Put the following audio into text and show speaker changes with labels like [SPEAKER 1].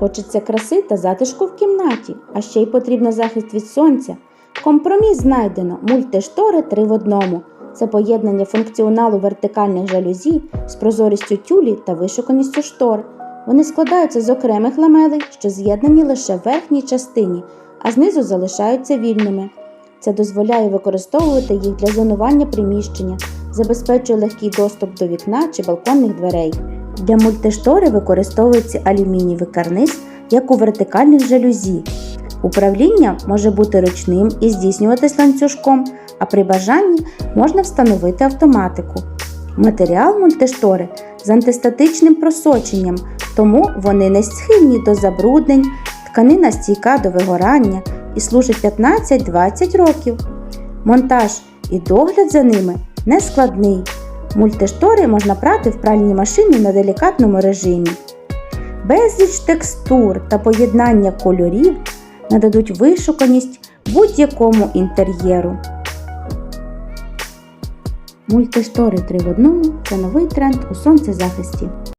[SPEAKER 1] Хочеться краси та затишку в кімнаті, а ще й потрібно захист від сонця. Компроміс знайдено мультиштори три в одному. Це поєднання функціоналу вертикальних жалюзі з прозорістю тюлі та вишуканістю штор. Вони складаються з окремих ламелей, що з'єднані лише в верхній частині, а знизу залишаються вільними. Це дозволяє використовувати їх для зонування приміщення, забезпечує легкий доступ до вікна чи балконних дверей. Для мультиштори використовується алюмінієвий карниз, як у вертикальних жалюзі. Управління може бути ручним і здійснюватись ланцюжком, а при бажанні можна встановити автоматику. Матеріал мультиштори з антистатичним просоченням, тому вони не схильні до забруднень, тканина стійка до вигорання і служить 15-20 років. Монтаж і догляд за ними не складний. Мультиштори можна прати в пральній машині на делікатному режимі. Безліч текстур та поєднання кольорів нададуть вишуканість будь-якому інтер'єру. Мультиштори 3 в одному це новий тренд у сонцезахисті.